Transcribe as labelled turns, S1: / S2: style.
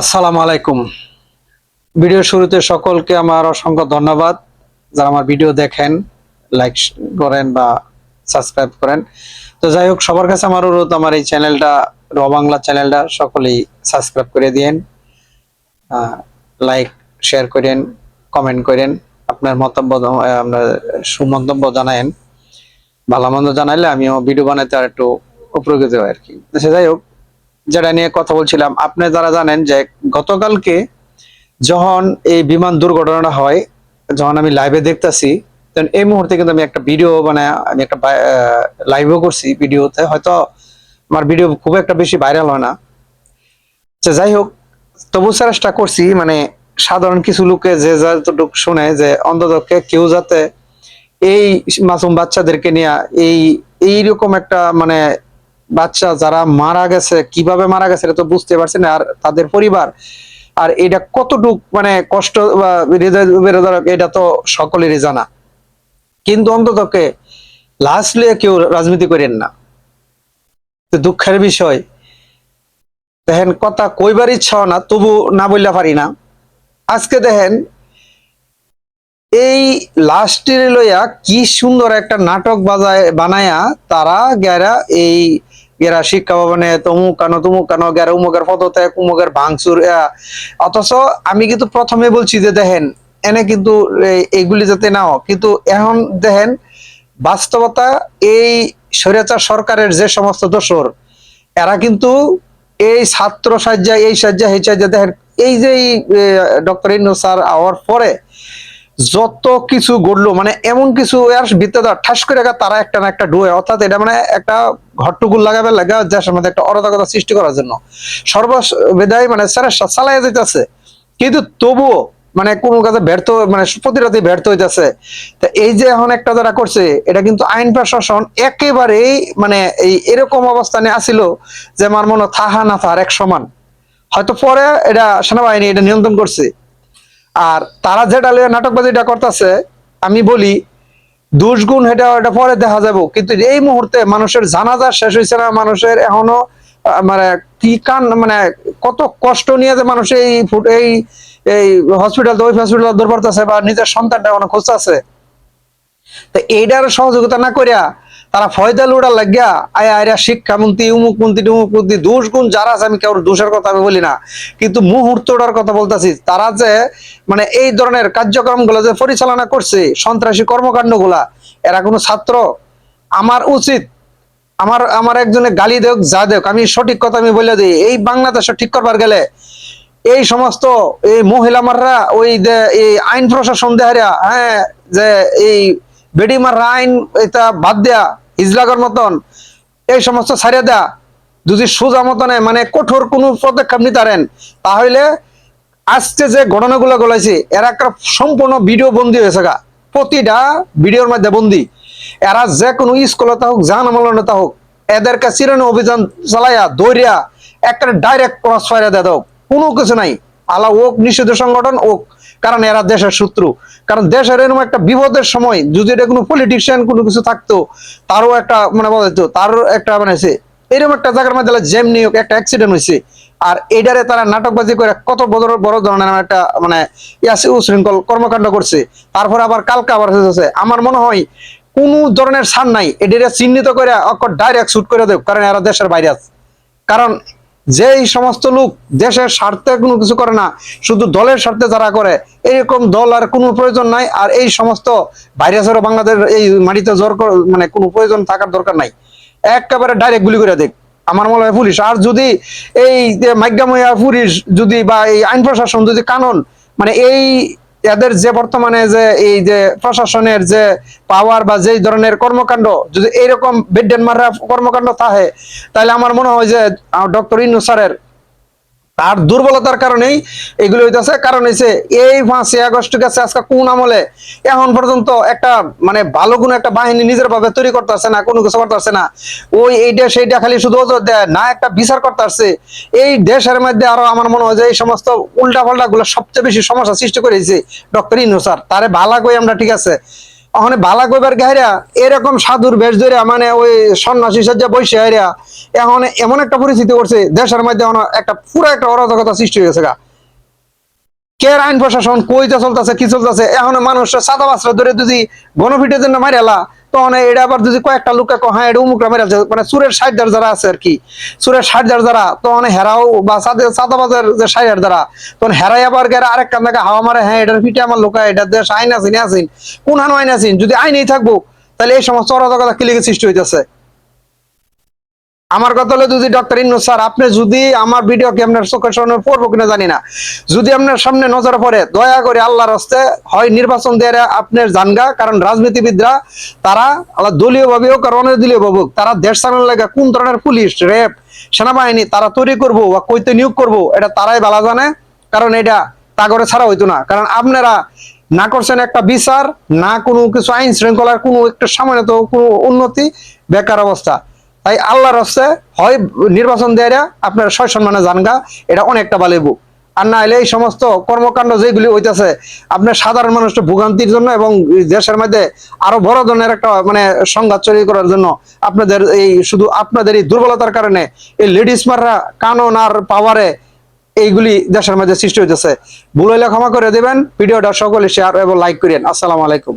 S1: আসসালামু আলাইকুম। ভিডিও শুরুতে সকলকে আমার অসংখ্য ধন্যবাদ। যারা আমার ভিডিও দেখেন লাইক করেন বা সাবস্ক্রাইব করেন। তো যাই হোক, সবার কাছে আমার অনুরোধ, আমার এই চ্যানেলটা র বাংলা চ্যানেলটা সকলেই সাবস্ক্রাইব করে দিয়েন লাইক শেয়ার করেন কমেন্ট করেন, আপনার মন্তব্য আপনার সুমন্তব্য জানায়েন। ভালো মন্দ জানাইলে আমিও ভিডিও বানাতে আর একটু উপকৃত হয় আর কি। যাই হোক যেটা নিয়ে কথা বলছিলাম আপনি যারা জানেন যে গতকালকে যখন এই বিমান দুর্ঘটনাটা হয় যখন আমি লাইভে দেখতাছি তখন এই মুহূর্তে কিন্তু আমি একটা ভিডিও মানে আমি একটা লাইভও করছি ভিডিওতে হয়তো আমার ভিডিও খুব একটা বেশি ভাইরাল হয় না। আচ্ছা, যাই হোক তবু চেষ্টা করছি মানে সাধারণ কিছু লোকে যে যতটুকু শুনে যে অন্ততকে কেউ যাতে এই মাসুম বাচ্চাদেরকে নিয়ে এই এইরকম একটা মানে বাচ্চা যারা মারা গেছে, কীভাবে মারা গেছে এটা তো বুঝতে পারছেন আর তাদের পরিবার, আর এটা কতটুক মানে কষ্ট এটা তো সকলেরই জানা। কিন্তু অন্ততকে লাস্টলি কেউ রাজনীতি করেন না। দুঃখের বিষয়। দেখেন, কথা কইবার ইচ্ছাও না, তবু না বললে পারি না। আজকে দেখেন, এই লাস্টের লইয়া কি সুন্দর একটা নাটক বাজায় বানায়া তারা গেরা এই গেরা শিক্ষা ভবনে তমুক কেন তমুক কেন, গেরা উমুকের পদত্যাগ উমুকের ভাঙচুর অথচ আমি কিন্তু প্রথমে বলছি যে দেখেন, এনে কিন্তু এইগুলি যাতে নাও। কিন্তু এখন দেখেন, বাস্তবতা এই স্বৈরাচার সরকারের যে সমস্ত দোসর এরা কিন্তু এই ছাত্র সাজ্জা এই সাজ্জা এই সাজ্জা দেখেন, এই যে ডক্টর ইন্নু স্যার আওয়ার পরে যত কিছু ঘটলো মানে এমন কিছু ঠাস করে তারা একটা না একটা ডুয়ে অর্থাৎ এটা মানে একটা ঘট্টুকুল লাগাবে লাগা দেশের মধ্যে একটা অরাজকতা সৃষ্টি করার জন্য। সর্ববিদায় মানে চেষ্টা চালাই যেতেছে কিন্তু তবুও মানে কোনো কাজে ব্যর্থ মানে প্রতিরাতে ব্যর্থ হইতেছে। তা এই যে এখন একটা যারা করছে, এটা কিন্তু আইন প্রশাসন একেবারেই মানে এই এরকম অবস্থানে আসিল যে আমার মনে থাহা না থাহার এক সমান। হয়তো পরে এটা সেনাবাহিনী এটা নিয়ন্ত্রণ করছে। আর তারা যেটা লইয়া নাটকবাজিটা করতেছে, আমি বলি দুষ্গুণ এটা এটা পরে দেখা যাব। কিন্তু এই মুহূর্তে মানুষের জানাজা শেষ হয়েছে না, মানুষের এখনও মানে কি কান মানে কত কষ্ট নিয়ে যে মানুষ এই এই এই হসপিটাল ওই হসপিটাল দৌড় পড়তেছে বা নিজের সন্তানটা এখনও খুঁজতেছে। তো এইটার সহযোগিতা না করিয়া তারা ফয়দা লোড়া লাগিয়া আয় আয়রা শিক্ষামন্ত্রী উমুক মন্ত্রী উমুক মন্ত্রী দোষ গুণ যারা আছে, আমি কেউ দোষের কথা আমি বলি না। কিন্তু মুহূর্তটার কথা বলতেছি, তারা যে মানে এই ধরনের কার্যক্রমগুলো যে পরিচালনা করছে, সন্ত্রাসী কর্মকাণ্ডগুলা এরা কোনো ছাত্র। আমার উচিত, আমার আমার একজনে গালি দেখ যা দেখ আমি সঠিক কথা আমি বলে দিই। এই বাংলাদেশে ঠিক করবার গেলে, এই সমস্ত এই মহিলা মাররা, ওই এই আইন প্রশাসন দেহারিয়া হ্যাঁ যে এই বেডি মাররা আইন এটা বাদ দেয়া ইজলাগর মতন, এই সমস্ত ছাড়িয়ে দেয়া। যদি সোজা মতনে মানে কঠোর কোনো পদক্ষেপ নিতারেন তাহলে আজকে যে ঘটনাগুলো গলাইছে এরা একটা সম্পূর্ণ ভিডিও বন্দি হয়েছে গা। প্রতিটা ভিডিওর মধ্যে বন্দি। এরা যে কোনো স্কুলতা হোক জান আমলতা হোক, এদেরকে চিরানো অভিযান চালাইয়া দৌড়িয়া, একটা ডাইরেক্ট ক্রস ফায়ার দিয়ে দাও। কোনো কিছু নাই। আলা ওক, নিষিদ্ধ সংগঠন ওক। কারণ এরা দেশের শত্রু। কারণ দেশের এরকম একটা বিপদের সময় যদি এটা কোনো পলিটিশিয়ান কোনো কিছু থাকতো, তারও একটা মানে বলা যেত তারও একটা মানে এরকম একটা জায়গার মধ্যে যেমনি হোক একটা অ্যাক্সিডেন্ট হয়েছে আর এটারে তারা নাটকবাজি করে কত বড় বড় ধরনের একটা মানে ইয়াসি উশৃঙ্খল কর্মকাণ্ড করছে। তারপরে আবার কালকে আবার হয়েছে আমার মনে হয় কোন ধরনের ছাড় নাই। এটারে চিহ্নিত করে ডাইরেক্ট শুট করে দেব, কারণ এরা দেশের বাইরে আছে। কারণ যেই সমস্ত লোক দেশের স্বার্থে কোনো কিছু করে না, শুধু দলের স্বার্থে যারা করে, এরকম দল আর কোনো প্রয়োজন নাই। আর এই সমস্ত ভাইরাসেরও বাংলাদেশ এই মাটিতে কর- মানে কোনো প্রয়োজন থাকার দরকার নাই। একেবারে ডাইরেক্ট গুলি করে দেখ। আমার মনে হয় পুলিশ। আর যদি এই যে মাইগাময়া পুলিশ যদি বা এই আইন প্রশাসন যদি কানুন মানে এই এদের যে বর্তমানে যে এই যে প্রশাসনের যে পাওয়ার বা যেই ধরনের কর্মকাণ্ড, যদি এইরকম বেডেন মারা কর্মকাণ্ড থাকে, তাহলে আমার মনে হয় যে ডক্টর ইনু স্যারের তার দুর্বলতার কারণেই এগুলো হইতেছে। কারণ হইছে, এই পাঁচই আগস্ট গেছে আজকে কোন আমলে এখন পর্যন্ত একটা মানে ভালো কোনো একটা বাহিনী নিজের ভাবে তৈরি করতেছে না, কোনো কিছু করতেছে না। ওই এইটা সেইটা খালি শুধু ওজোর দেয়, না একটা বিচার করতেছে। এই দেশের মধ্যে আরও আমার মনে হয় যে এই সমস্ত উল্টা পাল্টা গুলো সবচেয়ে বেশি সমস্যা সৃষ্টি করেছে ডক্টর ইনু স্যার। তারে ভালা কই আমরা, ঠিক আছে? ওখানে বালা কইবার গাইরা এরকম সাধুর বেশ ধরে মানে ওই সন্ন্যাসী সজ্জা বৈশে হাইরা এখন এমন একটা পরিস্থিতি করছে, দেশের মধ্যে একটা পুরো একটা অরাজকতা সৃষ্টি হয়েছে গা। কে আইন প্রশাসন কইতে চলতেছে, কি চলতেছে? এখন মানুষ সাদা বাস্তা ধরে যদি গণফিটের জন্য মারিয়ালা তখন এটা আবার যদি কয়েকটা হ্যাঁ এটা মানে সুরের যারা আছে আর কি, সুরের সাইডার যারা, তখন হেরাও বা সাদে, সাদাবাজের যে সাইডার যারা, তখন হেরাই আবার গেরা আরেক কান থেকে হাওয়া মারে হ্যাঁ এটার পিঠে আমার লোকা এটা দেশ আইন আছেন আছেন কোন হান আইন আছেন যদি আইনেই থাকব, তাহলে এই সমস্ত অরাজকতা কিলিকে সৃষ্টি হইতেছে। আমার কথা হলো যদি ডক্টর ইন্নু স্যার, আপনি যদি আমার ভিডিও কি আপনার চোখের সামনে পড়ব কিনা জানি না। যদি আপনার সামনে নজর পড়ে, দয়া করে আল্লাহর হস্তে হয় নির্বাচন দিয়ে আপনার জানগা, কারণ রাজনীতিবিদরা তারা আল্লাহ দলীয় ভাবে হোক আর অনির্দলীয় ভাবে হোক, তারা দেশ চালানোর লাগে কোন ধরনের পুলিশ র্যাব সেনাবাহিনী তারা তৈরি করব বা কইতে নিয়োগ করব, এটা তারাই ভালো জানে, কারণ এটা তাগরে ছাড়া হইতো না। কারণ আপনারা না করছেন একটা বিচার, না কোনো কিছু আইন শৃঙ্খলার কোনো একটা সামান্য কোনো উন্নতি, বেকার অবস্থা। তাই আল্লাহর হস্তে হয় নির্বাচন দেয়া আপনার সয় সম্মানে জানগা, এটা অনেকটা বালেবু আর না এই সমস্ত কর্মকাণ্ড যেগুলি হইতেছে, আপনার সাধারণ মানুষটা ভোগান্তির জন্য এবং দেশের মধ্যে আরও বড় ধরনের একটা মানে সংঘাত তৈরি করার জন্য আপনাদের এই শুধু আপনাদের এই দুর্বলতার কারণে এই লেডিস মাররা কানন আর পাওয়ারে এইগুলি দেশের মধ্যে সৃষ্টি হইতেছে। ভুল হইলে ক্ষমা করে দেবেন, ভিডিওটা সকলে শেয়ার এবং লাইক করেন আসসালামু আলাইকুম।